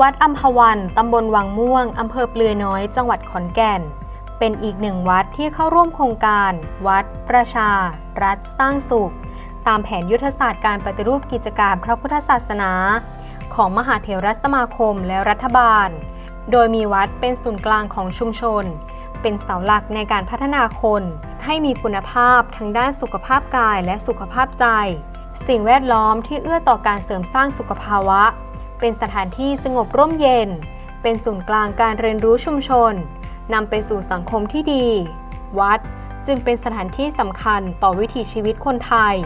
วัดอัมพวันตำบลวังม่วง อำเภอเปลือยน้อย จังหวัดขอนแก่น เป็นอีกหนึ่งวัดที่เข้าร่วมโครงการ วัด ประชา รัฐสร้างสุข ตามแผนยุทธศาสตร์การปฏิรูปกิจการพระพุทธศาสนา ของมหาเถรสมาคมและรัฐบาล โดยมีวัดเป็นศูนย์กลางของชุมชน เป็นเสาหลักในการพัฒนาคน ให้มีคุณภาพทั้งด้านสุขภาพกายและสุขภาพใจ สิ่งแวดล้อมที่เอื้อต่อการเสริมสร้างสุขภาวะ เป็นสถานที่สงบร่มเย็น เป็นศูนย์กลางการเรียนรู้ชุมชนนำไปสู่สังคมที่ดี วัดจึงเป็นสถานที่สำคัญต่อวิถีชีวิตคนไทย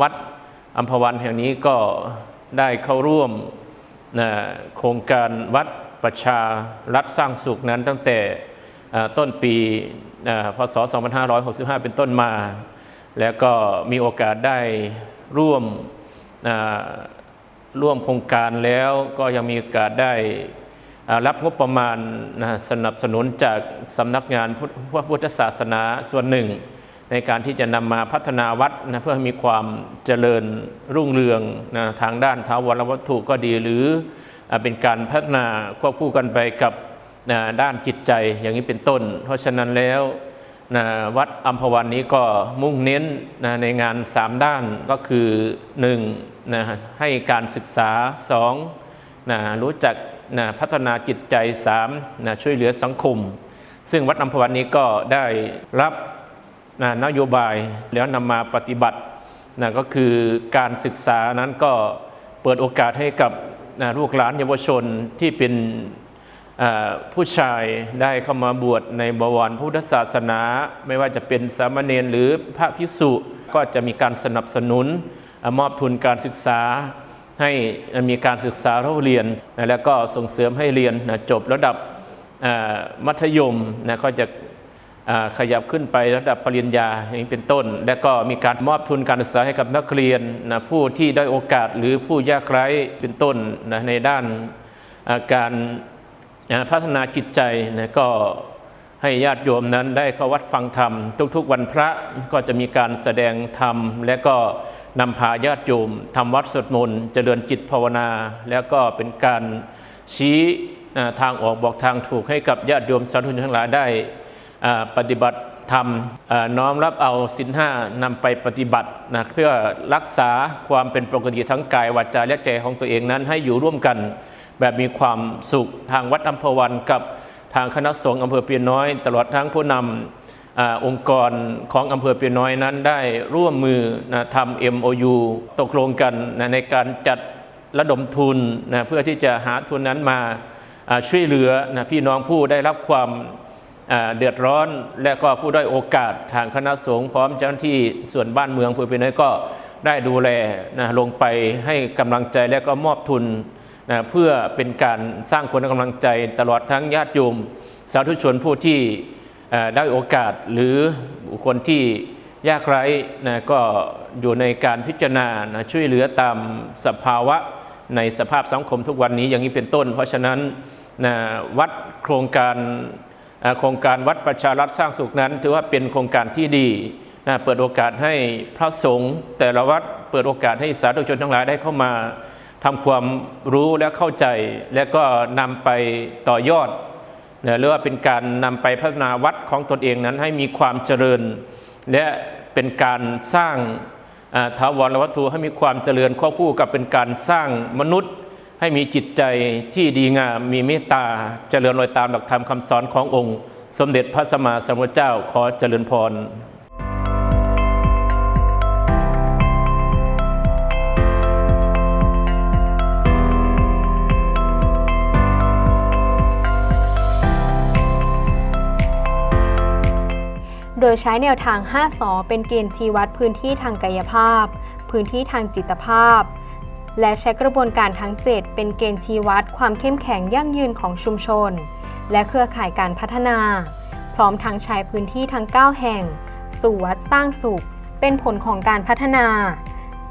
วัดอัมพวันแห่งนี้ก็ได้เข้าร่วมนะโครงการวัดประชารัฐสร้างสุขนั้นตั้งแต่ต้นปีพศ 2565 เป็นต้นมา แล้วก็มีโอกาสได้ร่วมร่วมโครงการแล้วก็ยังมีโอกาสได้รับงบประมาณนะสนับสนุนจากสำนักงานพุทธพระพุทธศาสนาส่วนหนึ่ง ในการที่จะนำมาพัฒนาวัดนะเพื่อให้มีความเจริญรุ่งเรืองนะทางด้านทาวรวัตถุก็ดีหรือเป็นการพัฒนาควบคู่กันไปกับนะด้านจิตใจอย่างนี้เป็นต้น เพราะฉะนั้นแล้วนะวัดอัมพวันนี้ก็มุ่งเน้นนะในงาน 3 ด้านก็คือ1นะให้การศึกษา2นะรู้จักนะพัฒนาจิตใจ3นะช่วยเหลือสังคม ซึ่งวัดอัมพวันนี้ก็ได้รับ นะนโยบายแล้วนำมาปฏิบัตินะก็คือการศึกษานั้นก็เปิดโอกาสให้กับนะลูกหลานเยาวชนที่เป็นผู้ชายได้เข้ามาบวชในบวรพุทธศาสนา ไม่ว่าจะเป็นสามเณรหรือพระภิกษุก็จะมีการสนับสนุนอมอบทุนการศึกษาให้มีการศึกษาเราเรียน แล้วก็ส่งเสริมให้เรียนจบระดับมัธยมนะก็จะ ขยับขึ้นไประดับปริญญาอย่างเป็นต้น และก็มีการมอบทุนการศึกษาให้กับนักเรียนนะผู้ที่ได้โอกาสหรือผู้ยากไร้เป็นต้นนะในด้านาการาพัฒนาจิตใจนะก็ให้ญาติโยมนั้นได้เข้าวัดฟังธรรม ทุกๆ วันพระก็จะมีการแสดงธรรม และก็นำพาญาติโยมทำวัดสวดมนต์เจริญจิตภาวนา แล้วก็เป็นการชี้ทางออกบอกทางถูกให้กับญาติโยมสาธุชนทั้งหลายได้ ปฏิบัติธรรมน้อมรับเอาสินห้านำไปปฏิบัตินะเพื่อรักษาความเป็นปกติทั้งกายวาจาและใจของตัวเองนั้นให้อยู่ร่วมกัน แบบมีความสุขทางวัดอัมพวันกับทางคณะสงฆ์อำเภอเปียน้อย ตลอดทั้งผู้นำอองค์กรของอำเภอเปียน้อยนั้นได้ร่วมมือนะทำ MOU ตกลงกันนะในการจัดระดมทุนนะเพื่อที่จะหาทุนนั้นมาช่วยเหลือนะพี่น้องผู้ได้รับความ เดือดร้อนและก็ผู้ได้อยโอกาสทางคณะสงฆ์พร้อมเจ้าหน้าที่ส่วนบ้านเมืองผู้เป็นน้อยก็ได้ดูแลนะลงไปให้กำลังใจและก็มอบทุนนะเพื่อเป็นการสร้างคนกำลังใจตลอดทั้งญาติโยมสาธุชนผู้ที่ได้โอกาสหรือบุคคลที่ยากไร้นะก็อยู่ในการพิจารณานะช่วยเหลือตามสภาวะในสภาพสังคมทุกวันนี้อย่างนี้เป็นต้น เพราะฉะนั้นนะวัดโครงการ โครงการวัดประชารัฐสร้างสุขนั้น ถือว่าเป็นโครงการที่ดีนะเปิดโอกาสให้พระสงฆ์แต่ละวัดเปิดโอกาสให้สาธุชนทั้งหลายได้เข้ามาทำความรู้และเข้าใจ และก็นำไปต่อยอดนะหรือว่าเป็นการนำไปพัฒนาวัดของตนเองนั้นให้มีความเจริญ และเป็นการสร้างอ่าถาวรวัตถุให้มีความเจริญควบคู่กับเป็นการสร้างมนุษย์ ให้มีจิตใจที่ดีงามมีเมตตาเจริญรอยตามหลักธรรมคำสอนขององค์ สมเด็จพระสัมมาสัมพุทธเจ้าขอเจริญพรโดยใช้แนวทาง 5สอเป็นเกณฑ์ชี้วัดพื้นที่ทางกายภาพ พื้นที่ทางจิตภาพ และใช้กระบวนการทั้ง 7 เป็นเกณฑ์ชี้วัดความเข้มแข็งยั่งยืนของชุมชน และเครือข่ายการพัฒนา พร้อมทั้งใช้พื้นที่ทั้ง 9 แห่ง สู่วัดสร้างสุข เป็นผลของการพัฒนา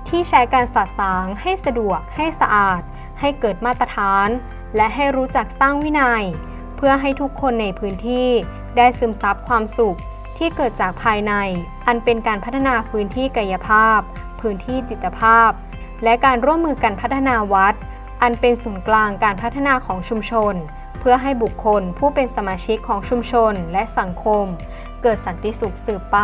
ที่ใช้การสอดสางให้สะดวก ให้สะอาด ให้เกิดมาตรฐาน และให้รู้จักสร้างวินัย เพื่อให้ทุกคนในพื้นที่ได้ซึมซับความสุขที่เกิดจากภายใน อันเป็นการพัฒนาพื้นที่กายภาพ พื้นที่จิตภาพ และการร่วมมือกันพัฒนาวัด อันเป็นศูนย์กลางการพัฒนาของชุมชน เพื่อให้บุคคลผู้เป็นสมาชิกของชุมชนและสังคม เกิดสันติสุขสืบไป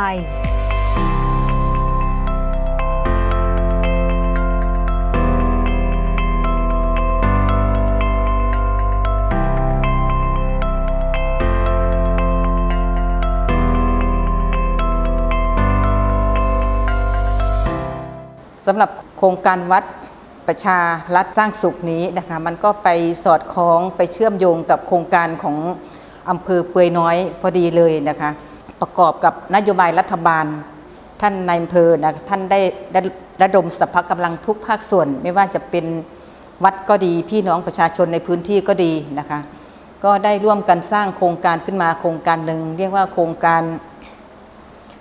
สำหรับโครงการวัดประชารัฐสร้างสุขนี้นะคะมันก็ไปสอดคล้องไปเชื่อมโยงกับโครงการของอำเภอเปือยน้อยพอดีเลยนะคะประกอบกับนโยบายรัฐบาล ท่านนายอำเภอนะท่านได้ระดมสรรพกำลังทุกภาคส่วน ไม่ว่าจะเป็นวัดก็ดีพี่น้องประชาชนในพื้นที่ก็ดีนะคะก็ได้ร่วมกันสร้างโครงการขึ้นมาโครงการหนึ่งเรียกว่าโครงการ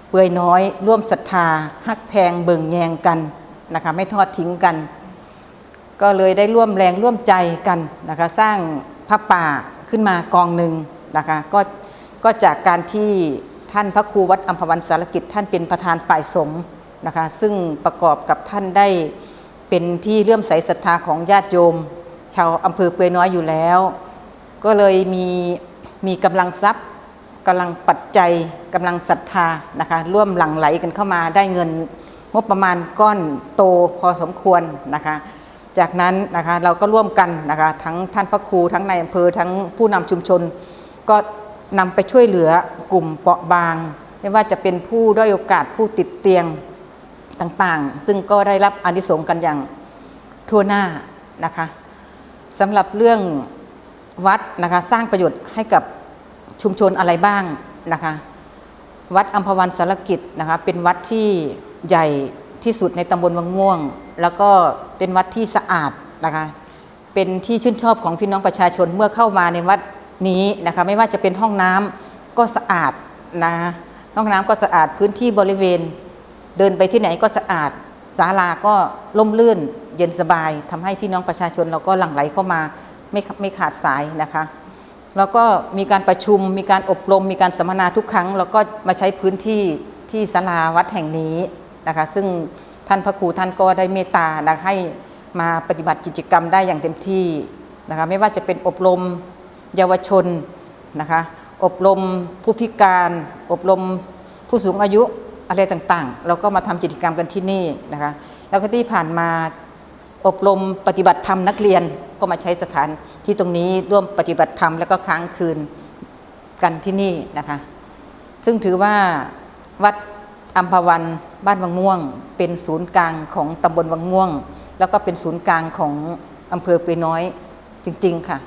เปื่อยน้อย ร่วมศรัทธาฮักแพงเบิ่งแยงกัน นะคะไม่ทอดทิ้งกัน ก็เลยได้ร่วมแรงร่วมใจกันนะคะสร้างพระป่าขึ้นมากองหนึ่งนะคะก็ก็จากการที่ท่านพระครูวัดอัมพวันสารกิจท่านเป็นประธานฝ่ายสงฆ์นะคะซึ่งประกอบกับท่านได้เป็นที่เลื่อมใสศรัทธาของญาติโยม ชาวอำเภอเปือยน้อยอยู่แล้ว ก็เลยมีมีกำลังทรัพย์กำลังปัจจัยกำลังศรัทธานะคะร่วมหลั่งไหลกันเข้ามาได้เงิน งบประมาณก้อนโตพอสมควรนะคะ จากนั้นนะคะเราก็ร่วมกันนะคะทั้งท่านพระครูทั้งในอำเภอทั้งผู้นำชุมชน ก็นำไปช่วยเหลือกลุ่มเปราะบาง ไม่ว่าจะเป็นผู้ด้อยโอกาสผู้ติดเตียงต่างๆ ซึ่งก็ได้รับอนิสงส์กันอย่างทั่วหน้านะคะสำหรับเรื่องวัดนะคะสร้างประโยชน์ให้กับชุมชนอะไรบ้างนะคะ วัดอัมพวันสารกิจนะคะเป็นวัดที่ ใหญ่ที่สุดในตำบลวังม่วง แล้วก็เป็นวัดที่สะอาดนะคะเป็นที่ชื่นชอบของพี่น้องประชาชนเมื่อเข้ามาในวัดนี้นะคะไม่ว่าจะเป็นห้องน้ำก็สะอาดนะคะห้องน้ำก็สะอาดพื้นที่บริเวณ เดินไปที่ไหนก็สะอาดศาลาก็ล่มลื่นเย็นสบายทำให้พี่น้องประชาชนเราก็หลั่งไหลเข้ามาไม่ไม่ขาดสายนะคะแล้วก็มีการประชุมมีการอบรม มีการสัมมนาทุกครั้ง แล้วก็มาใช้พื้นที่ที่ศาลาวัดแห่งนี้ นะคะ ซึ่งท่านพระครูท่านก็ได้เมตตานะให้มาปฏิบัติกิจกรรมได้อย่างเต็มที่นะคะไม่ว่าจะเป็นอบรมเยาวชนนะคะอบรมผู้พิการ อบรมผู้สูงอายุอะไรต่างๆ เราก็มาทำกิจกรรมกันที่นี่นะคะแล้วก็ที่ผ่านมาอบรมปฏิบัติธรรมนักเรียนก็มาใช้สถานที่ตรงนี้ร่วมปฏิบัติธรรมแล้วก็ค้างคืนกันที่นี่นะคะ ซึ่งถือว่าวัดอัมพวัน บ้านวังม่วง เป็นศูนย์กลางของตำบลวังม่วง แล้วก็เป็นศูนย์กลางของอำเภอเปยน้อยจริงๆค่ะ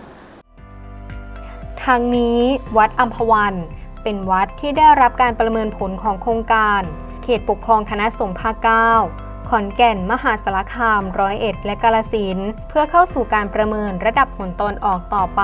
ทางนี้วัดอัมพวันเป็นวัดที่ได้รับการประเมินผลของโครงการ เขตปกครองคณะสงฆ์ภาคเก้าขอนแก่น มหาสารคาม ร้อยเอ็ด และกาลสินธุเพื่อเข้าสู่การประเมินระดับผลตอนออกต่อไป